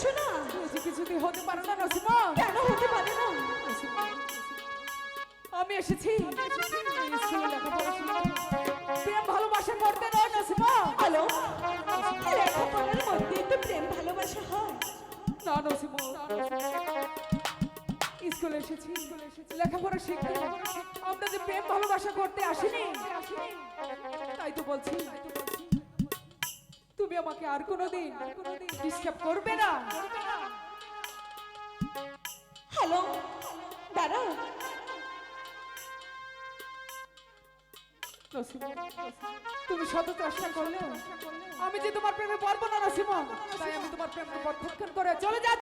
পারছ না? তুমি কিছুতে হতে পারো না রসিমা কেন হতে পারে না? আমি এসেছি। প্রেম ভালোবাসা করতে নয় রসিমা হ্যালো? লেখাপড়ার মধ্যে তো প্রেম ভালোবাসা হয়। না রসিমা স্কুলে এসেছি। স্কুলে এসেছি লেখাপড়া শিখতে। আমরা যে প্রেম ভালোবাসা করতে আসিনি তাই তো বলছি তাই তো বলছি। তুমি আমাকে আর কোনোদিন ডিস্টার্ব করবে না। হ্যালো দাঁড়াও তুমি শত চেষ্টা করলেও আমি যে তোমার প্রেমে পারব না রসিমন তাই আমি তোমার প্রেমকে প্রত্যাখ্যান করে চলে যাচ্ছি।